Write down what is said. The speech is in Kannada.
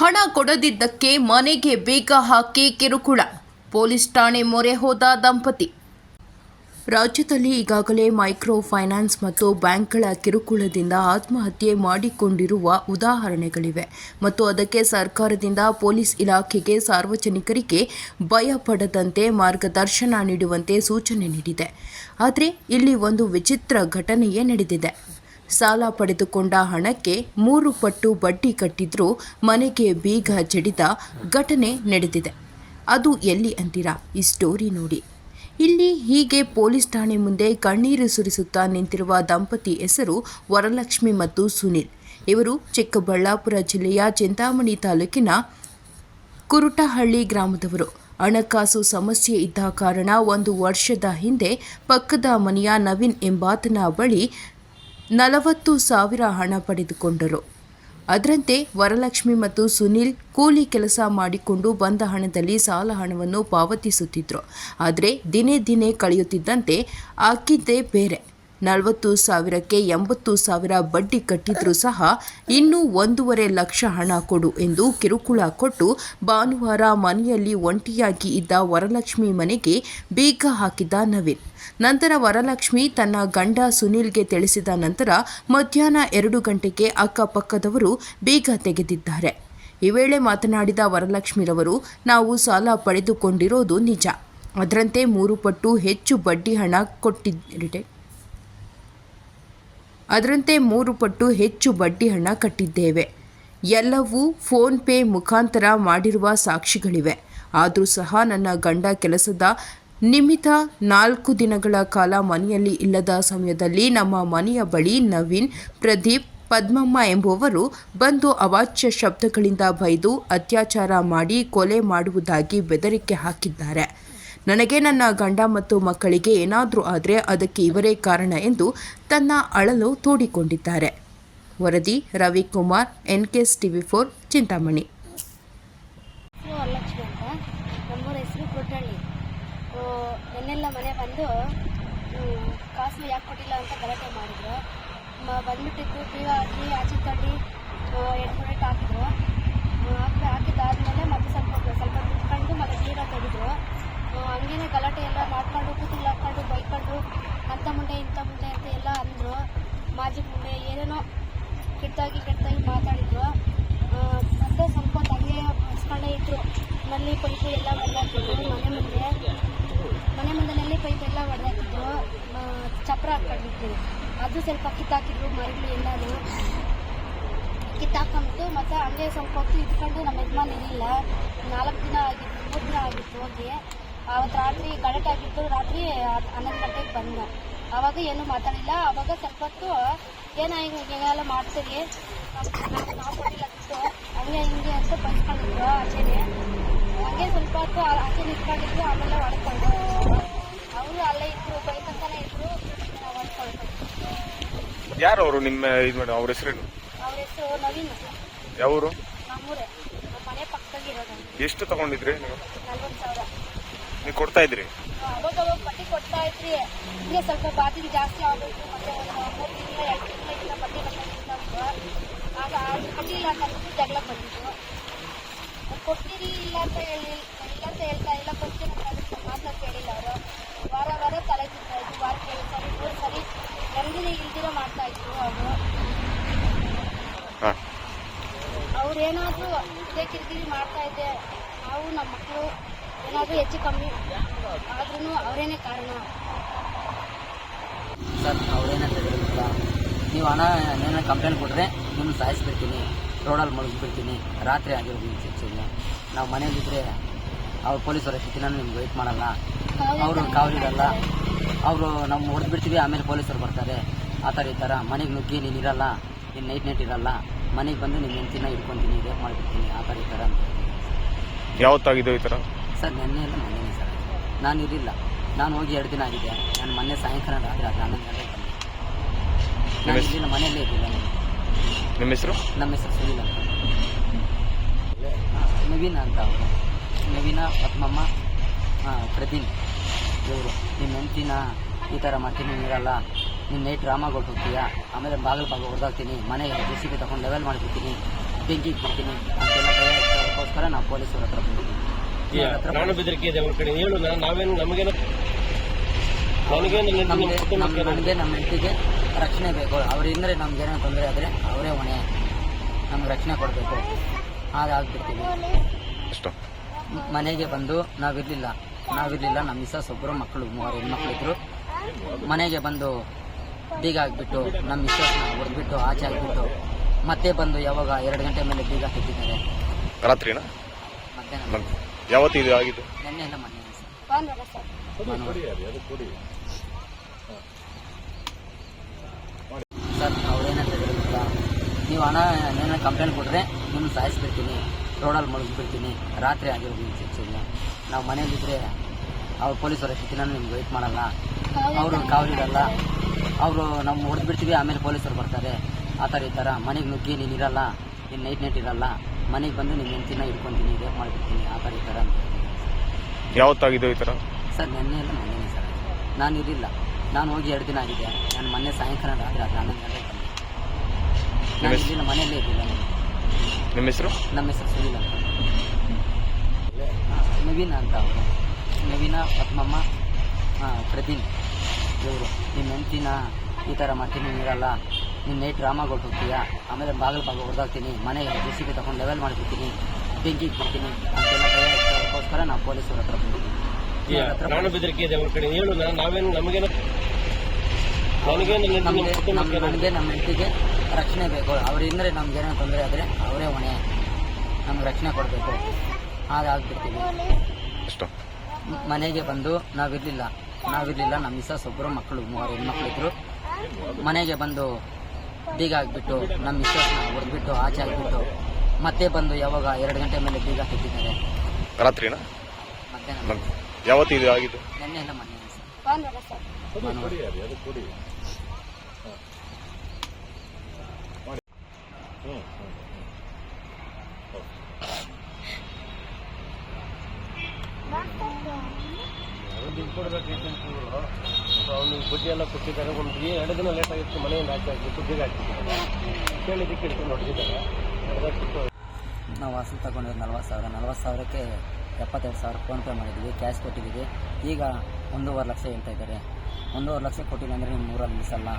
ಹಣ ಕೊಡದಿದ್ದಕ್ಕೆ ಮನೆಗೆ ಬೇಗ ಹಾಕಿ ಕಿರುಕುಳ. ಪೊಲೀಸ್ ಠಾಣೆ ಮೊರೆ ಹೋದ ದಂಪತಿ. ರಾಜ್ಯದಲ್ಲಿ ಈಗಾಗಲೇ ಮೈಕ್ರೋ ಫೈನಾನ್ಸ್ ಮತ್ತು ಬ್ಯಾಂಕ್ಗಳ ಕಿರುಕುಳದಿಂದ ಆತ್ಮಹತ್ಯೆ ಮಾಡಿಕೊಂಡಿರುವ ಉದಾಹರಣೆಗಳಿವೆ. ಮತ್ತು ಅದಕ್ಕೆ ಸರ್ಕಾರದಿಂದ ಪೊಲೀಸ್ ಇಲಾಖೆಗೆ ಸಾರ್ವಜನಿಕರಿಗೆ ಭಯ ಪಡದಂತೆ ಮಾರ್ಗದರ್ಶನ ನೀಡುವಂತೆ ಸೂಚನೆ ನೀಡಿದೆ. ಆದರೆ ಇಲ್ಲಿ ಒಂದು ವಿಚಿತ್ರ ಘಟನೆಯೇ ನಡೆದಿದೆ. ಸಾಲ ಪಡೆದುಕೊಂಡ ಹಣಕ್ಕೆ ಮೂರು ಪಟ್ಟು ಬಡ್ಡಿ ಕಟ್ಟಿದ್ರೂ ಮನೆಗೆ ಬೀಗ ಜಡಿದ ಘಟನೆ ನಡೆದಿದೆ. ಅದು ಎಲ್ಲಿ ಅಂತೀರಾ? ಈ ಸ್ಟೋರಿ ನೋಡಿ. ಇಲ್ಲಿ ಹೀಗೆ ಪೊಲೀಸ್ ಠಾಣೆ ಮುಂದೆ ಕಣ್ಣೀರು ಸುರಿಸುತ್ತಾ ನಿಂತಿರುವ ದಂಪತಿ ಹೆಸರು ವರಲಕ್ಷ್ಮಿ ಮತ್ತು ಸುನಿಲ್. ಇವರು ಚಿಕ್ಕಬಳ್ಳಾಪುರ ಜಿಲ್ಲೆಯ ಚಿಂತಾಮಣಿ ತಾಲೂಕಿನ ಕುರುಟಹಳ್ಳಿ ಗ್ರಾಮದವರು. ಹಣಕಾಸು ಸಮಸ್ಯೆ ಇದ್ದ ಕಾರಣ ಒಂದು ವರ್ಷದ ಹಿಂದೆ ಪಕ್ಕದ ಮನೆಯ ನವೀನ್ ಎಂಬಾತನ ಬಳಿ ನಲವತ್ತು ಸಾವಿರ ಹಣ ಪಡೆದುಕೊಂಡರು. ಅದರಂತೆ ವರಲಕ್ಷ್ಮಿ ಮತ್ತು ಸುನಿಲ್ ಕೂಲಿ ಕೆಲಸ ಮಾಡಿಕೊಂಡು ಬಂದ ಹಣದಲ್ಲಿ ಸಾಲ ಹಣವನ್ನು ಪಾವತಿಸುತ್ತಿದ್ದರು ಆದರೆ ದಿನೇ ದಿನೇ ಕಳೆಯುತ್ತಿದ್ದಂತೆ ಆಕಿದ್ದೇ ಬೇರೆ. ನಲವತ್ತು ಸಾವಿರಕ್ಕೆ ಎಂಬತ್ತು ಸಾವಿರ ಬಡ್ಡಿ ಕಟ್ಟಿದ್ರೂ ಸಹ ಇನ್ನೂ ಒಂದೂವರೆ ಲಕ್ಷ ಹಣ ಕೊಡು ಎಂದು ಕಿರುಕುಳ ಕೊಟ್ಟು ಭಾನುವಾರ ಮನೆಯಲ್ಲಿ ಒಂಟಿಯಾಗಿ ಇದ್ದ ವರಲಕ್ಷ್ಮಿ ಮನೆಗೆ ಬೀಗ ಹಾಕಿದ್ದ ನವೀನ್. ನಂತರ ವರಲಕ್ಷ್ಮಿ ತನ್ನ ಗಂಡ ಸುನಿಲ್ಗೆ ತಿಳಿಸಿದ ನಂತರ ಮಧ್ಯಾಹ್ನ ಎರಡು ಗಂಟೆಗೆ ಅಕ್ಕಪಕ್ಕದವರು ಬೀಗ ತೆಗೆದಿದ್ದಾರೆ. ಈ ವೇಳೆ ಮಾತನಾಡಿದ ವರಲಕ್ಷ್ಮಿರವರು, ನಾವು ಸಾಲ ಪಡೆದುಕೊಂಡಿರೋದು ನಿಜ. ಅದರಂತೆ ಮೂರು ಪಟ್ಟು ಹೆಚ್ಚು ಬಡ್ಡಿ ಹಣ ಕೊಟ್ಟಿದ್ದೆ ಅದರಂತೆ ಮೂರು ಪಟ್ಟು ಹೆಚ್ಚು ಬಡ್ಡಿ ಹಣ ಕಟ್ಟಿದ್ದೇವೆ. ಎಲ್ಲವೂ ಫೋನ್ ಪೇ ಮುಖಾಂತರ ಮಾಡಿರುವ ಸಾಕ್ಷಿಗಳಿವೆ. ಆದರೂ ಸಹ ನನ್ನ ಗಂಡ ಕೆಲಸದ ನಿಮಿತ್ತ ನಾಲ್ಕು ದಿನಗಳ ಕಾಲ ಮನೆಯಲ್ಲಿ ಇಲ್ಲದ ಸಮಯದಲ್ಲಿ ನಮ್ಮ ಮನೆಯ ಬಳಿ ನವೀನ್, ಪ್ರದೀಪ್, ಪದ್ಮಮ್ಮ ಎಂಬುವರು ಬಂದು ಅವಾಚ್ಯ ಶಬ್ದಗಳಿಂದ ಬೈದು ಅತ್ಯಾಚಾರ ಮಾಡಿ ಕೊಲೆ ಮಾಡುವುದಾಗಿ ಬೆದರಿಕೆ ಹಾಕಿದ್ದಾರೆ. ನನಗೆ ನನ್ನ ಗಂಡ ಮತ್ತು ಮಕ್ಕಳಿಗೆ ಏನಾದರೂ ಆದರೆ ಅದಕ್ಕೆ ಇವರೇ ಕಾರಣ ಎಂದು ತನ್ನ ಅಳಲು ತೋಡಿಕೊಂಡಿದ್ದಾರೆ. ವರದಿ Ravikumar N T TV four, Chintamani. ನಮ್ಮೂರ ಹೆಸರು ಕೊಟ್ಟಳ್ಳಿ. ನೆನ್ನೆಲ್ಲ ಮನೆ ಬಂದು ಕಾಸು ಯಾಕೆ ಕೊಟ್ಟಿಲ್ಲ ಅಂತ ಗಲಾಟೆ ಮಾಡಿದ್ರು. ಬಂದ್ಬಿಟ್ಟಿದ್ದು ಬೀಗ ಹಾಕಿ, ಆಚೆ ತಳ್ಳಿ ಎರಡು ರೇಟ್ ಹಾಕಿದ್ರು ಹಾಕಿ ಹಾಕಿದ್ದಾದ್ಮೇಲೆ ಮತ್ತೆ ಸ್ವಲ್ಪ ಸ್ವಲ್ಪ ಬಿಟ್ಕೊಂಡು ಮತ್ತೆ ಬೀಗ ತೆಗೆದ್ರು. ಹಂಗೇನೆ ಗಲಾಟೆ ಎಲ್ಲ ಮಾಡ್ಕೊಂಡು ಕೂತಿಲ್ಲ, ಹಾಕೊಂಡು ಬೈಕೊಂಡು, ಅಂತ ಮುಂಡೆ ಇಂಥ ಮುಂಡೆ ಅಂತ ಎಲ್ಲ ಅಂದರು. ಮಾಜಿ ಮುಂಡೆ ಏನೇನೋ ಕೆಟ್ಟದಾಗಿ ಕೆಟ್ಟದಾಗಿ ಮಾತಾಡಿದ್ರು. ಮತ್ತೆ ಸ್ವಲ್ಪ ಹಾಗೆ ಹಸ್ಕೊಂಡೇ ಇದ್ರು. ನಲ್ಲಿ ಪೈಪು ಎಲ್ಲ ಹೊಡೆದಾಕಿದ್ರು ಮನೆ ಮುಂದೆ. ಮನೆ ಮುಂದೆ ನಲ್ಲಿ ಪೈಪ್ ಎಲ್ಲ ಹೊಡೆದಾಕಿದ್ರು ಚಪ್ರ ಹಾಕೊಂಡಿದ್ರು ಅದು ಸ್ವಲ್ಪ ಕಿತ್ತಾಕಿದ್ರು, ಮರಗಳು ಎಲ್ಲಾನು. ಕಿತ್ತಾಕೊಂಡು ಮತ್ತೆ ಹಂಗೆ ಸ್ವಲ್ಪ ಹೊತ್ತು ಇಟ್ಕೊಂಡು ನಮ್ಮ ಯಜಮಾನ ಇರಲಿಲ್ಲ. ನಾಲ್ಕು ದಿನ ಆಗಿತ್ತು, ಮೂರು ದಿನ ಆಗಿತ್ತು ಹೋಗಿ. ಆವತ್ತು ರಾತ್ರಿ ಗಲಾಟೆ ಆಗಿತ್ತು. ರಾತ್ರಿ ಹನ್ನೊಂದು ಗಂಟೆಗೆ ಬಂದ. ಅವಾಗ ಏನು ಮಾತಾಡಿಲ್ಲ. ಆವಾಗ ಸ್ವಲ್ಪ ಹೊತ್ತು ಏನೋ ಹಿಂಗೆ ಹಿಂಗೆಲ್ಲ ಮಾಡ್ತೀರಿ? ಹಂಗೆ ಹಿಂಗೆ ಅಂತ ಬೈಸ್ಕೊಂಡಿದ್ರು ಆಚೆನೆ. ಹಂಗೆ ಸ್ವಲ್ಪ ಹೊತ್ತು ಆಚೆ ನಿಂತ್ಕೊಂಡಿದ್ರು ಆಮೇಲೆ ಹೊಡ್ಕೊಂಡು ಅವರು ಅಲ್ಲೇ ಇದ್ರು ಬೈಕಂತಾನೆ ಇದ್ರು. ಯಾರು ಅವರು? ನಿಮ್ಮ ಇದು ಮೇಡಮ್ ಅವ್ರ ಹೆಸರೇನು? ಅವ್ರ ಹೆಸರು ನವೀನ್. ಯಾವರು? ನಮ್ಮೂರೇ. ನಮ್ಮ ಮನೆ ಪಕ್ಕದಾಗಿರೋದು ಎಷ್ಟು ತಗೊಂಡಿದ್ರಿ ನೀವು? ನಲ್ವತ್ತು ಸಾವಿರ. ನೀವು ಕೊಡ್ತಾ ಇದ್ರಿ? ಅವಾಗ ಅವಾಗ ಬಡ್ಡಿ ಕೊಡ್ತಾ ಇದ್ರಿ ಹಿಂಗೆ ಸ್ವಲ್ಪ ಬಾತಿಗೆ ಜಾಸ್ತಿ ಆಗಬೇಕು ಮತ್ತೆ ಒಂದು ಮೂರು ತಿಂಗಳ ಎರಡು ತಿಂಗಳಿಂದ ಬಡ್ಡಿ ಕಟ್ಟಿದ್ದು ಆಗ ಕಟ್ಟಿಲ್ಲ ಅಂತ ಅಂದ್ಬಿಟ್ಟು ಜಗಳ ಅದ್ ಕೊಡ್ತೀರಿ ಇಲ್ಲ ಅಂತ ಹೇಳಿ ಇಲ್ಲ ಅಂತ ಹೇಳ್ತಾ ಇಲ್ಲ ಕೊಡ್ತೀನಿ ಅಂತ ಕೇಳಿಲ್ಲ ಅವರು ವಾರ ವಾರ ತಲೆ ತಿಂತಾ ಇದ್ರು ವಾರಕ್ಕೆ ಎರಡು ಸರಿ ಮೂರು ಸರಿ ನೆಮ್ಮದಿನೇ ಇಲ್ದಿರೋ ಮಾಡ್ತಾ ಇದ್ರು ಅವರು ಹಾಂ. ಅವ್ರು ಏನಾದರೂ ಇದೇ ಕಿರಿಕಿರಿ ಮಾಡ್ತಾ ಇದ್ದೆ ನಾವು ನಮ್ಮ ಮಕ್ಕಳು ಏನಾದರೂ ಹೆಚ್ಚು ಕಮ್ಮಿ. ಆದ್ರೂ ಅವರೇನೆ ಕಾರಣ. ಸರ್ ಅವರೇನೇ ನೀವು ಹಣ ಏನೇನು ಕಂಪ್ಲೇಂಟ್ ಕೊಟ್ಟರೆ ನಿಮ್ಮನ್ನು ಸಾಯಿಸ್ಬಿಡ್ತೀನಿ. ರೋಡಲ್ಲಿ ಮುಳುಗಿಸ್ಬಿಡ್ತೀನಿ ರಾತ್ರಿ ಆಗಿರೋದು ನಿಮ್ಮ ಶಿಕ್ಷೆಗೆ ನಾವು ಮನೇಲಿದ್ದರೆ ಅವ್ರು ಪೊಲೀಸರು ಅವರ ದಿನ ನಿಮ್ಗೆ ವೆಯ್ಟ್ ಮಾಡಲ್ಲ. ಅವರು ಕಾವಲಿರಲ್ಲ. ಅವರು ನಾವು ಹೊಡೆದ್ಬಿಡ್ತೀವಿ ಆಮೇಲೆ ಪೊಲೀಸರು ಬರ್ತಾರೆ. ಆ ಥರ ಈ ಥರ. ಮನೆಗೆ ನುಗ್ಗಿ ನೀನು ಇರಲ್ಲ. ನೀನು ನೈಟ್ ನೈಟ್ ಇರಲ್ಲ. ಮನೆಗೆ ಬಂದು ನಿಮ್ಮ ಹೆಂಚಿನ ಹಿಡ್ಕೊತೀನಿ ರೇಪ್ ಮಾಡಿಬಿಡ್ತೀನಿ. ಆ ಥರ ಈ ಥರ ಅಂತ. ಯಾವತ್ತಾಗಿದೆ ಈ ಥರ? ಸರ್ ನೆನ್ನೆ ಇಲ್ಲ ಮೊನ್ನೆ ಸರ್. ನಾನು ಇರಲಿಲ್ಲ. ನಾನು ಹೋಗಿ ಎರಡು ದಿನ ಆಗಿದೆ ನಾನು ಮೊನ್ನೆ ಸಾಯಂಕಾಲ ರಾತ್ರಿ ಹನ್ನೊಂದು ಬಂದೆ. ನಾನು? ಇರಲಿಲ್ಲ ಮನೆಯಲ್ಲೇ ಇರಲಿಲ್ಲ ನಿಮ್ಮ ಹೆಸರು? ನಮ್ಮ ಹೆಸರು ಸುನಿಲ್ ಅಂತ. ನವೀನ ಅಂತ ಅವರು. ನವೀನ ಪದ್ಮಮ್ಮ ಆ, ಪ್ರದೀನ್. ಇವರು. ನಿಮ್ಮ ಹೆಂಡ್ತಿನ ಈ ಥರ ಮಾಡ್ತೀನಿ ನೀರಲ್ಲ ಇರಲ್ಲ ನೀನು ನೈಟ್ ಡ್ರಾಮಾಗೆ ಹೋಗ್ತೀಯಾ? ಆಮೇಲೆ ಬಾಗಿಲು ಬಾಗಿಲು ಹೊಡೆದಾಗ್ತೀನಿ ಮನೆ ಜೆ ಸಿ ಬಿ ತಗೊಂಡು ಲೆವೆಲ್ ಮಾಡಿಬಿಡ್ತೀನಿ. ಬೆಂಕಿ ಬಿಡ್ತೀನಿ. ಅಂತೆಲ್ಲ ಭಯ ಅದಕ್ಕೋಸ್ಕರ ನಾವು ಪೊಲೀಸರ ಹತ್ರ ಬಂದಿದ್ದೀವಿ. ಹತ್ರ ಪ್ರಾಣ ಬೆದರಿಕೆ ಇದೆ ಅವ್ರ ಕಡೆ. ಹೇಳು ನಾವೇನು ನಮಗೇನು ನನಗೇನು ನಮಗೆ ನಮ್ಮ ಹೆಂಡತಿಗೆ ರಕ್ಷಣೆ ಬೇಕು. ಅವ್ರಿಂದ್ರೆ ನಮ್ಗೆ ಏನೋ ತೊಂದರೆ ಆದರೆ ಅವರೇ ಹೊಣೆ. ನಮ್ಗೆ ರಕ್ಷಣೆ ಕೊಡಬೇಕು. ಹಾಗಾಗ್ಬಿಡ್ತೀವಿ. ಮನೆಗೆ ಬಂದು ನಾವಿರಲಿಲ್ಲ. ನಾವಿರಲಿಲ್ಲ ನಮ್ಮ ಮಿಸ್ಸಸ್ ಒಬ್ಬರು ಮಕ್ಕಳು ಮೂವರು ಹೆಣ್ಮಕ್ಳಿದ್ರು ಮನೆಗೆ ಬಂದು ಬೀಗ ಹಾಕ್ಬಿಟ್ಟು ನಮ್ಮ ಮಿಸ್ಸಸ್ನ ಹೊಡೆದ್ಬಿಟ್ಟು ಆಚೆ ಹಾಕ್ಬಿಟ್ಟು ಮತ್ತೆ ಬಂದು ಯಾವಾಗ ಎರಡು ಗಂಟೆ ಮೇಲೆ ಬೀಗ ಹಾಕಿದ್ದಾರೆ. ರಾತ್ರಿನಾ? ಮಧ್ಯಾಹ್ನ. ಯಾವತ್ತು ಇದು ಆಗಿದ್ದು? ನೆನ್ನೆ ಎಲ್ಲ ಮೊನ್ನೆ ಸರ್. ಭಾನುವಾರ ಸರ್. ಸರ್ ಅವ್ರೇನಂತ ಹೇಳಿಲ್ಲ ನೀವು ಹಣ ಏನಾರ ಕಂಪ್ಲೇಂಟ್ ಕೊಟ್ಟರೆ ನಿಮ್ಮನ್ನು ಸಾಯಿಸ್ಬಿಡ್ತೀನಿ ರೋಡಲ್ಲಿ ಮುಳುಗಿಸ್ಬಿಡ್ತೀನಿ ರಾತ್ರಿ ಆಗಿರೋದು ಇಲ್ಲ ನಾವು ಮನೇಲಿದ್ದರೆ ಅವ್ರು ಪೊಲೀಸರು ಎಷ್ಟು ದಿನ ನಿಮ್ಗೆ ವೆಯ್ಟ್ ಮಾಡಲ್ಲ? ಅವರು ಕಾವಲಿಡಲ್ಲ ಅವರು ನಾವು ಹೊಡೆದ್ಬಿಡ್ತೀವಿ ಆಮೇಲೆ ಪೊಲೀಸರು ಬರ್ತಾರೆ. ಆ ಥರ ಈ ಥರ. ಮನೆಗೆ ನುಗ್ಗಿ ನೀನು ಇರಲ್ಲ ನೀನು ನೈಟ್ ನೈಟ್ ಇರಲ್ಲ. ಮನೆಗೆ ಬಂದು ನಿಮ್ಮ ಹೆಂಡ್ತಿನ ಇಟ್ಕೊಂತೀನಿ ಇದೆ ಮಾಡಿಬಿಡ್ತೀನಿ ಆ ಥರ ಈ ಥರ ಅಂತ. ಯಾವತ್ತಾಗಿದೆ ಈ ಥರ? ಸರ್ ನೆನ್ನೆ ಎಲ್ಲ ಮೊನ್ನೆ ಸರ್. ನಾನು ಇರಲಿಲ್ಲ. ನಾನು ಹೋಗಿ ಎರಡು ದಿನ ಆಗಿದೆ. ನಾನು ಮೊನ್ನೆ ಸಾಯಂಕಾಲ ರಾತ್ರಿ ಆದರೆ ನಾನು ಗಂಟೆಗೆ ಬಂದೆ ನಾನು ಇರಲಿಲ್ಲ ಮನೆಯಲ್ಲೇ ಇರಲಿಲ್ಲ ನಾನು. ನಿಮ್ಮ ಹೆಸರು? ನಮ್ಮ ಹೆಸರು ಸುನಿಲ್ ಅಂತ. ನವೀನ ಅಂತ ಅವರು. ನವೀನ ಪದ್ಮಮ್ಮ ಹಾಂ ಪ್ರದೀನ್ ಇವರು. ನಿಮ್ಮ ಹೆಂಡ್ತಿನ ಈ ಥರ ಮಾಡ್ತೀನಿ ನೀರಲ್ಲ. ಇರಲ್ಲ ನೀನು ನೈಟ್ ಡ್ರಾಮಾ ಕೊಟ್ಟಿರ್ತೀಯ? ಆಮೇಲೆ ಬಾಗಿಲು ಬಾಗಿಲು ಹೊಡೆದಾಗ್ತೀನಿ ಮನೆಗೆ ಜೆ ಸಿ ಬಿ ತಗೊಂಡು ಲೆವೆಲ್ ಮಾಡಿಬಿಡ್ತೀನಿ ಬೆಂಕಿ ಇಟ್ಬಿಡ್ತೀನಿ ಅಂತೆಲ್ಲ ನಾವು ಪೊಲೀಸರ ಹತ್ರ ಬಂದಿದ್ದೀವಿ. ಇವ್ರ ಹತ್ರ ಬೆದರಿಕೆ ಇದೆ ಅವ್ರ ಕಡೆ. ಹೇಳು ನಾ- ನಾವೇನು ನಮಗೇನು ನನಗೇನು ನನ್ನ ನಮಗೆ ನಮ್ಮ ಹೆಂಡತಿಗೆ ರಕ್ಷಣೆ ಬೇಕು. ಅವರಿಂದ್ರೆ ನಮ್ಗೆ ಏನೇನು ತೊಂದರೆ ಆದರೆ ಅವರೇ ಹೊಣೆ. ನಮ್ಗೆ ರಕ್ಷಣೆ ಕೊಡಬೇಕು. ಹಾಗಾಗ್ಬಿಡ್ತೀವಿ. ಮನೆಗೆ ಬಂದು ನಾವಿರಲಿಲ್ಲ. ನಾವಿರಲಿಲ್ಲ. ನಮ್ಮ ಮಿಸ್ಸಸ್ ಒಬ್ಬರು ಮಕ್ಕಳು ಮೂವರು ಹೆಣ್ಮಕ್ಳಿದ್ರು ಮನೆಗೆ ಬಂದು ಬೀಗ ಹಾಕ್ಬಿಟ್ಟು ನಮ್ಮ ಮಿಸ್ಸಸ್ನ ಹೊಡೆದ್ಬಿಟ್ಟು ಆಚೆ ಹಾಕ್ಬಿಟ್ಟು ಮತ್ತೆ ಬಂದು ಯಾವಾಗ ಎರಡು ಗಂಟೆ ಮೇಲೆ ಬೀಗ ಹಾಕಿದ್ದಾರೆ ರಾತ್ರಿನಾ? ಮಧ್ಯಾಹ್ನ. ಯಾವತ್ತು ಇದು ಆಗಿದ್ದು? ನೆನ್ನೆ ಎಲ್ಲ ಮೊನ್ನೆ ಸರ್. ಅವ್ನಿಗೆ ಎಲ್ಲ ಕೊಟ್ಟಿದ್ದಾರೆ. ಒಂದು ಎರಡು ದಿನ ಲೇಟ್ ಆಗಿತ್ತು, ಮನೆಯಿಂದ ಹಾಕಿಬಿಟ್ಟು ಸುದ್ದಿಗೆ ಹಾಕಿದ್ದಾರೆ ಕೇಳಿದ್ದಕ್ಕೆ ಹಿಡ್ಕೊಂಡು ಹೊಡೆದಾಕ್ಬಿಟ್ಟು ನಾವು ವಾಸು ತಗೊಂಡಿದ್ದು ನಲ್ವತ್ತು ಸಾವಿರ. ನಲ್ವತ್ತು ಸಾವಿರಕ್ಕೆ ಎಪ್ಪತ್ತೆರಡು ಸಾವಿರ ಫೋನ್ಪೇ ಮಾಡಿದ್ದೀವಿ ಕ್ಯಾಶ್ ಕೊಟ್ಟಿದ್ದೀವಿ. ಈಗ ಒಂದೂವರೆ ಲಕ್ಷ ಹೇಳ್ತಾ ಇದ್ದಾರೆ. ಒಂದೂವರೆ ಲಕ್ಷ ಕೊಟ್ಟಿಲ್ಲ ಅಂದರೆ ನಿಮ್ಮ ಊರಲ್ಲಿ ನಿಲ್ಲಿಸಲ್ಲ